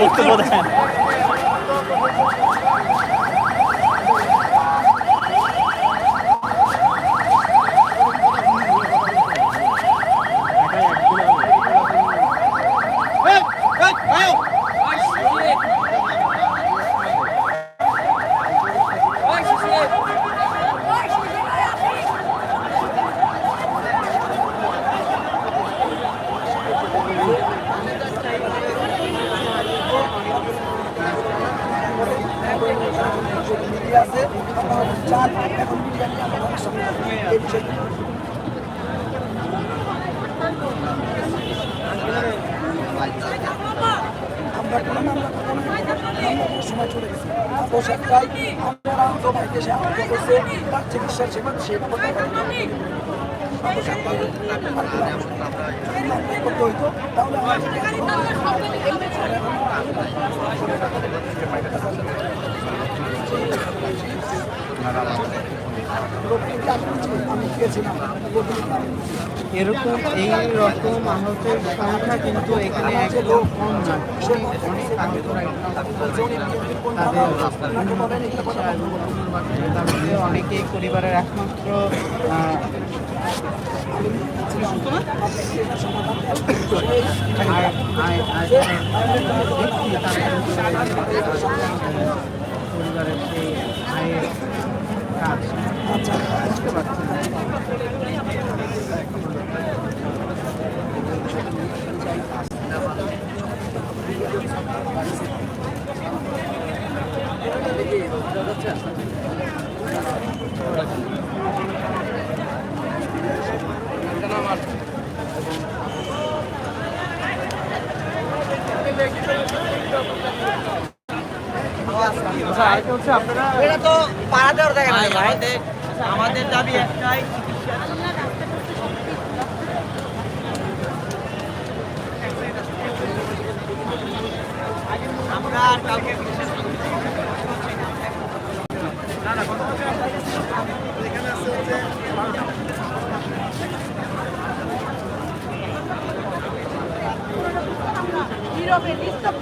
বক্তব্য দেন। আমরা কোনো মামলা করব না, আমরা সময় চলে গেছে। বসে প্রায় আমরা সবাই দেশে আরম্ভ করছে, তার চিকিৎসার সেবা সেবা করতে হইতো তাহলে এরকম এই রকম আহতের সংখ্যা কিন্তু এখানে একদম কম না তাদের অনেকেই পরিবারের একমাত্র পরিবারের সেই আয়ের কাজ বুঝতে পারছি না। এটা তো পাড়া দেওয়ার জায়গা নাই আমাদের আমাদের দাবি একটাই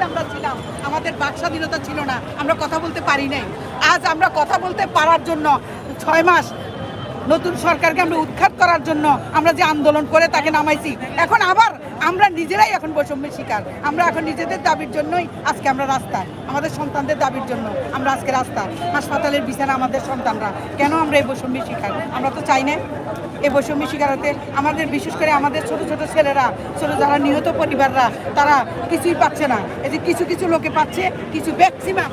আমরা ছিলাম। আমাদের বাক স্বাধীনতা ছিল না। আমরা কথা বলতে পারি নাই। আজ আমরা কথা বলতে পারার জন্য ছয় মাস নতুন সরকারকে আমরা উৎখাত করার জন্য আমরা যে আন্দোলন করে তাকে নামাইছি। এখন আবার আমরা নিজেরাই এখন বৈষম্যের শিকার। আমরা এখন নিজেদের দাবির জন্যই আজকে আমরা রাস্তায়। আমাদের সন্তানদের দাবির জন্য আমরা আজকে রাস্তায়। হাসপাতালের বিছানা আমাদের সন্তানরা। কেন আমরা এই বৈষম্যের শিকার? আমরা তো চাই না এই বৈষম্য শিকার হতে আমাদের বিশেষ করে আমাদের ছোট ছোট ছেলেরা, ছোট যারা নিহত পরিবাররা, তারা কিছুই পাচ্ছে না। এই যে কিছু কিছু লোকে পাচ্ছে, কিছু ম্যাক্সিমাম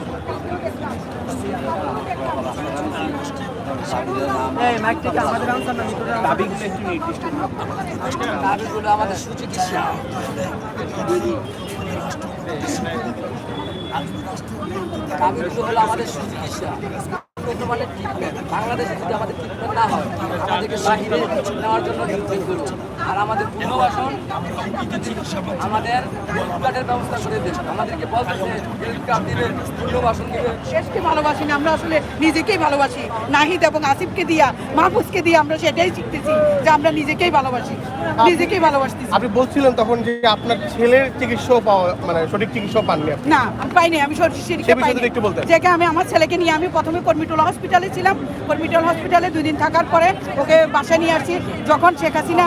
দাবিগুলো আমাদের সুচিকিৎসা। আমাদের সুচিকিৎসা বাংলাদেশে যদি আমাদের ট্রিটমেন্ট না হয় আমাদেরকে বাহিরে নেওয়ার জন্য আর আমাদের পুনর্বাসন আমাদের কার্ডের ব্যবস্থা করে দেবে আমাদেরকে বলতেছে হেলথ কার্ড দিবে পুনর্বাসন দিবে। দেশকে ভালোবাসি না আমরা আসলে নিজেকেই ভালোবাসি। নাহিদ এবং আসিফকে দিয়া মাহফুজকে দিয়ে আমরা সেটাই শিখতেছি যে আমরা নিজেকেই ভালোবাসি। নিজেকেই ভালোবাসতেছি। আপনি বলছিলেন তখন যে আপনার ছেলের চিকিৎসাও পাওয়া মানে সঠিক চিকিৎসাও পাননি না আমি পাইনি আমি সরষে সে বিষয়ে একটু বলতেন। যেটা আমি আমার ছেলেকে নিয়ে আমি প্রথমে কর্মিটোলা হসপিটালে ছিলাম। কর্মিটোলা হসপিটালে দুই দিন থাকার পরে ওকে বাসায় নিয়ে আসছি যখন শেখ হাসিনা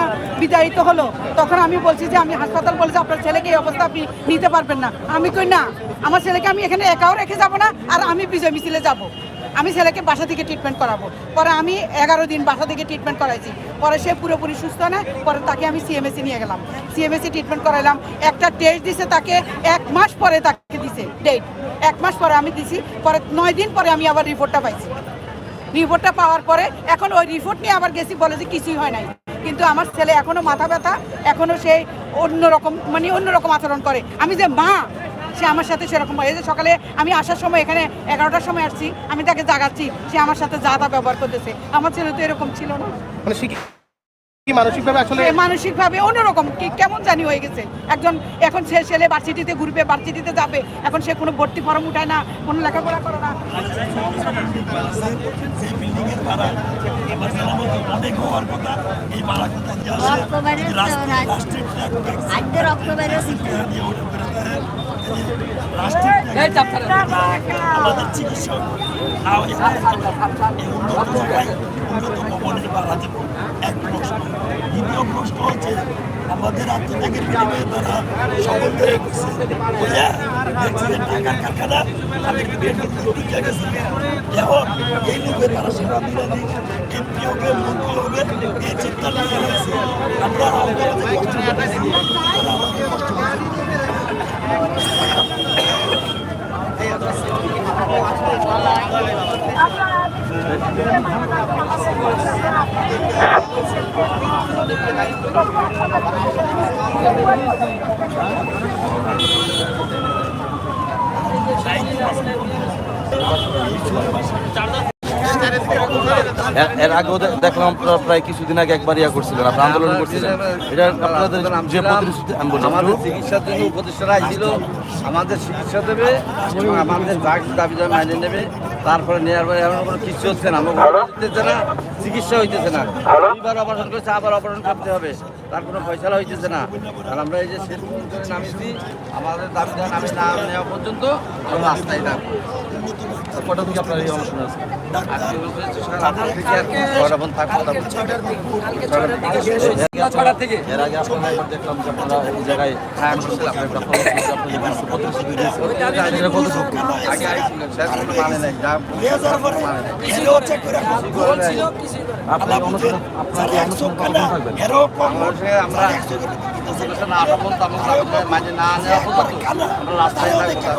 বিদায়িত হলো, তখন আমি বলছি যে আমি হাসপাতাল বলেছি, আপনার ছেলেকে এই অবস্থা আপনি নিতে পারবেন না। আমি কই, না, আমার ছেলেকে আমি এখানে একাও রেখে যাব না, আর আমি বিজয় মিছিলে যাব। আমি ছেলেকে বাসা থেকে ট্রিটমেন্ট করাবো। পরে আমি এগারো দিন বাসা থেকে ট্রিটমেন্ট করাইছি। পরে সে পুরোপুরি সুস্থ না, পরে তাকে আমি সিএমএসি নিয়ে গেলাম। সিএমএসি ট্রিটমেন্ট করাইলাম। একটা টেস্ট দিছে তাকে, এক মাস পরে তাকে দিছে ডেট এক মাস পরে আমি দিছি, পরে নয় দিন পরে আমি আবার রিপোর্টটা পাইছি। রিপোর্টটা পাওয়ার পরে এখন ওই রিপোর্ট নিয়ে আবার গেছি, বলে যে কিছুই হয় নাই। কিন্তু আমার ছেলে এখনও মাথা ব্যথা এখনও সে অন্যরকম মানে অন্যরকম আচরণ করে। আমি যে মা, সে আমার সাথে সেরকম এই যে সকালে আমি আসার সময় এখানে এগারোটার সময় আসছি, আমি তাকে জাগাচ্ছি, সে আমার সাথে যা তা ব্যবহার করতেছে। আমার ছেলে তো এরকম ছিল না। মানে মানসিকভাবে আসলে মানসিকভাবে অন্যরকম। কি কেমন জানি হয়ে গেছে। একজন এখন সে ছেলে ভার্সিটিতে ঘুরবে ভার্সিটিতে যাবে। এখন সে কোনো ভর্তি ফর্ম উঠায় না কোনো লেখাপড়া করে না। আমাদের চিকিৎসক ভবনের এক প্রশ্ন। দ্বিতীয় প্রশ্ন হচ্ছে, আমাদের আত্মত্যাগের বিনিময়ে তারা শপথ করে গেছে। বুঝা দেখছি যে টাকার কারখানা, তাদের ঢুকে গেছে। এখন এই লোকে তারা মন্ত্রী হবে, এই চিন্তা নিয়ে করতেছি এর- এর আগেও দেখলাম আপনারা প্রায় কিছুদিন আগে একবার ইয়া করছিলেন আপনারা আন্দোলন করছিলেন। এটা আপনাদের যে প্রতিশ্রুতি আমি বলি আমাদের চিকিৎসার জন্য উপদেষ্টারা ছিল আমাদের চিকিৎসা দেবে এবং আমাদের দাবি দাবি দাবি মাইনে নেবে তারপরে নেওয়ার পরে এমন কোনো কিছু হচ্ছে না আমরা দিতেছে না চিকিৎসা হইতেছে না। দুইবার অপারেশন করেছে আবার অপারেশন করতে হবে তার কোনো ফয়সালা হইতেছে না। আর আমরা এই যে শেষ পর্যন্ত নামিয়েছি আমাদের দাবি দাবি নামে না নেওয়া পর্যন্ত আমরা রাস্তায় থাকব। কটা থেকে আপনারা এই অনুষ্ঠানে এর আগে আপনারা একবার দেখলাম যে আপনারা এই জায়গায় হ্যাঁ মানে মানে আপনার থাকবেন আমার সঙ্গে আমরা না আসা পর্যন্ত আমরা দাবি দাবি মাঝে না নেওয়া পর্যন্ত আমরা রাস্তায় থাকব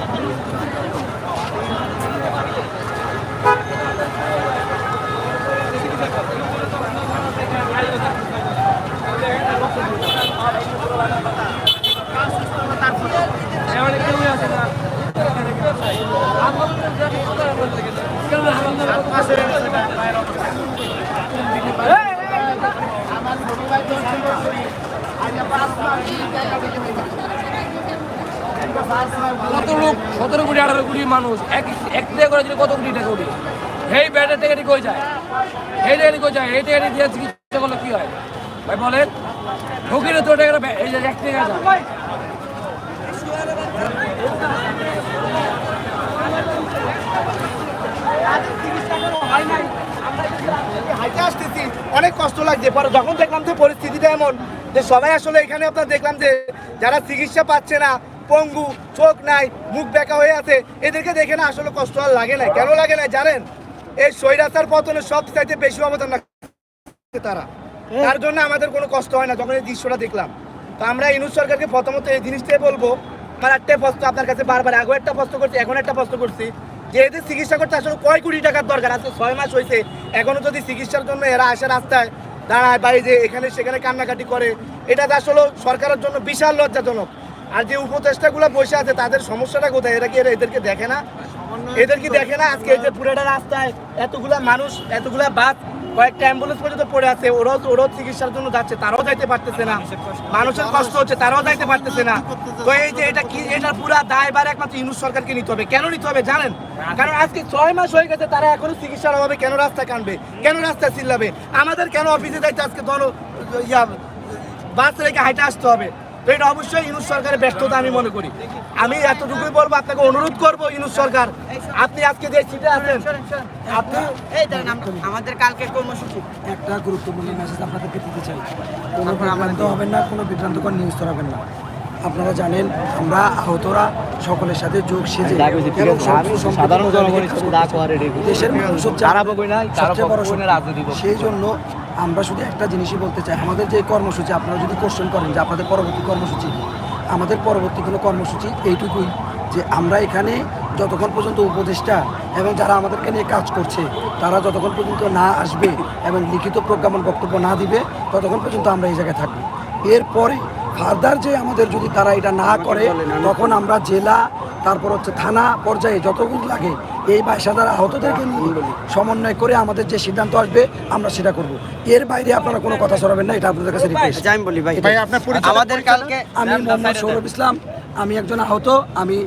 কত লোক সতেরো কোটি আঠারো কোটি মানুষ, এক এক টাকা করে দিলে কত কোটি টাকা কোটি এই ব্যাটের টাকাটি কই যায়। এই টাকাটি কই যায়, এই টাকাটি দিয়ে চিকিৎসা করলে কি হয়? ভাই, বলেন। ঢুকিলে তো টাকা এই যে এক টাকা আসতেছি, অনেক কষ্ট লাগছে। পরে যখন দেখলাম যে পরিস্থিতিটা এমন, যে সবাই আসলে এখানে আপনার দেখলাম যে যারা চিকিৎসা পাচ্ছে না পঙ্গু চোখ নাই মুখ বেঁকা হয়ে আছে। এদেরকে দেখে না আসলে কষ্ট আর লাগে না। কেন লাগে না জানেন? এই সৈরাচার পতনে সব চাইতে বেশি অবদান রাখছে তারা। তার জন্য আমাদের কোনো কষ্ট হয় না যখন এই দৃশ্যটা দেখলাম। তো আমরা ইনুস সরকারকে প্রথমত এই জিনিসটাই বলব আমার একটা প্রশ্ন আপনার কাছে বারবার আগেও একটা প্রশ্ন করছি এখন একটা প্রশ্ন করছি। যে এদের চিকিৎসা করতে আসলে কয় কোটি টাকার দরকার আজকে ছয় মাস হয়েছে এখনও যদি চিকিৎসার জন্য এরা আসে রাস্তায় দাঁড়ায় যে এখানে সেখানে কান্নাকাটি করে এটা তো আসলে সরকারের জন্য বিশাল লজ্জাজনক। আর যে উপদেষ্টাগুলো বসে আছে, তাদের সমস্যাটা কোথায়? এরা কি এরা এদেরকে দেখে না? এদের কি দেখে না আজকে এই যে পুরোটা রাস্তায় এতগুলা মানুষ, এতগুলা বাস কয়েকটা অ্যাম্বুলেন্স পর্যন্ত পড়ে আছে, ওরাও ওরাও চিকিৎসার জন্য যাচ্ছে, তারাও যাইতে পারতেছে না। মানুষের কষ্ট হচ্ছে, তারাও যাইতে পারতেছে না। তো এই যে এটা কি, এটা পুরো দায়বার একমাত্র ইউনুস সরকারকে নিতে হবে। কেন নিতে হবে জানেন? কারণ আজকে ছয় মাস হয়ে গেছে, তারা এখনও চিকিৎসার অভাবে কেন রাস্তা কানবে? কেন রাস্তায় চিল্লাবে? আমাদের কেন অফিসে যাইতে আজকে ধরো, ইয়া, বাস রেখে হাইটে আসতে হবে? তো এটা অবশ্যই ইউনুস সরকারের ব্যর্থতা আমি মনে করি। আমি এতটুকুই বলব আপনাকে অনুরোধ করব ইউনুস সরকার আপনি আজকে যে সিটে আছেন আপনি এই আমাদের কালকে কর্মসূচি। একটা গুরুত্বপূর্ণ মেসেজ আপনাদেরকে দিতে চাই। কোনো বিভ্রান্ত হবেন না কোনো বিভ্রান্তকর নিউজ ছড়াবেন না। আপনারা জানেন আমরা আহতরা সকলের সাথে যোগ সেজে সাধারণ জনগণের দেশের মানুষ। সেই জন্য আমরা শুধু একটা জিনিসই বলতে চাই আমাদের যে কর্মসূচি আপনারা যদি কোশ্চেন করেন যে আপনাদের পরবর্তী কর্মসূচি আমাদের পরবর্তী কোনো কর্মসূচি এইটুকুই যে আমরা এখানে যতক্ষণ পর্যন্ত উপদেষ্টা এবং যারা আমাদেরকে নিয়ে কাজ করছে তারা যতক্ষণ পর্যন্ত না আসবে এবং লিখিত প্রজ্ঞাপন বক্তব্য না দিবে ততক্ষণ পর্যন্ত আমরা এই জায়গায় থাকব। এরপরে ফার্দার যে আমাদের যদি তারা এটা না করে তখন আমরা জেলা তারপর হচ্ছে থানা পর্যায়ে যতগুলো লাগে এই বাইশ হাজার আহতদেরকে নিয়ে সমন্বয় করে আমাদের যে সিদ্ধান্ত আসবে আমরা সেটা করব। এর বাইরে আপনারা কোনো কথা সরাবেন না এটা আপনাদের কাছে রিকোয়েস্ট আমি বলি ভাই আমাদের কালকে আমি মোহাম্মদ সৌরভ ইসলাম আমি একজন আহত আমি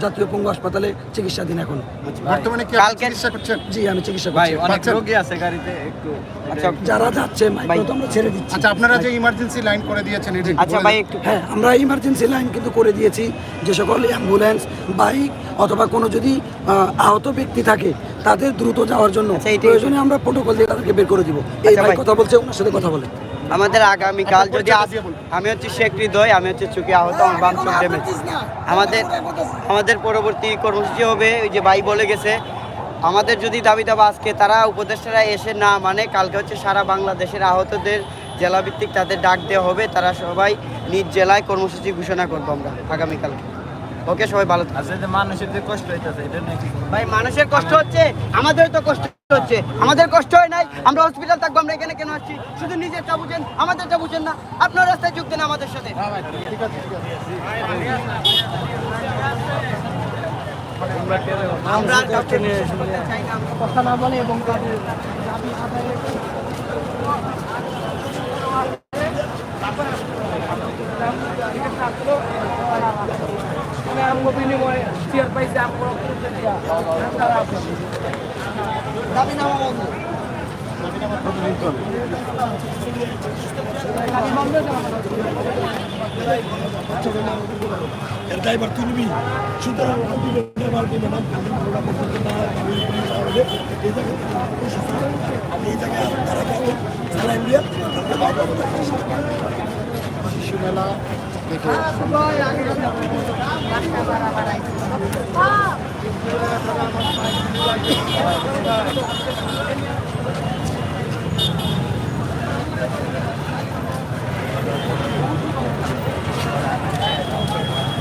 জাতীয় পঙ্গু হাসপাতালে চিকিৎসাধীন এখন। বর্তমানে কি কালকে- চিকিৎসা করছেন? জি আমি চিকিৎসা করছি। পাচ্ছেন? আচ্ছা। যারা যাচ্ছে মাইক্রো তো আমরা ছেড়ে দিচ্ছি। আচ্ছা আপনারা যে ইমার্জেন্সি লাইন করে দিয়েছেন এটা আচ্ছা ভাই একটু হ্যাঁ আমরা ইমার্জেন্সি লাইন কিন্তু করে দিয়েছি যে সকল অ্যাম্বুলেন্স বাইক অথবা কোনো যদি আহত ব্যক্তি থাকে তাদের দ্রুত যাওয়ার জন্য আচ্ছা, প্রয়োজনে আমরা প্রোটোকল দিয়ে তাদেরকে বের করে দিব। এই আচ্ছা, ভাই। কথা বলছে ওনার সাথে কথা বলে। আমাদের আগামীকাল যদি আমি হচ্ছে শেখ হৃদয়, আমি হচ্ছে চুকি আহত, আমার আমাদের আমাদের পরবর্তী কর্মসূচি হবে, ওই যে ভাই বলে গেছে, আমাদের যদি দাবি দাবা আজকে, তারা উপদেষ্টারা এসে না মানে কালকে হচ্ছে সারা বাংলাদেশের আহতদের জেলাভিত্তিক তাদের ডাক দেওয়া হবে, তারা সবাই নিজ জেলায় কর্মসূচি ঘোষণা করব আমরা আগামীকালকে। ওকে সবাই ভালো মানুষের যে কষ্ট হইতেছে এটা নাকি ভাই মানুষের কষ্ট হচ্ছে আমাদের তো কষ্ট হচ্ছে। আমাদের কষ্ট হয় নাই আমরা হসপিটাল থাকব আমরা এখানে কেন আসছি? শুধু নিজেরটা বুঝেন আমাদেরটা বুঝেন না। আপনার রাস্তায় যোগ দেন আমাদের সাথে। না, আমরা কথা না বলে এবং তাদের দাবি আদায়ের দাবি নামা বন্ধ ড্রাইভার তারা শিশু মেলা দেখে। Thank ওরা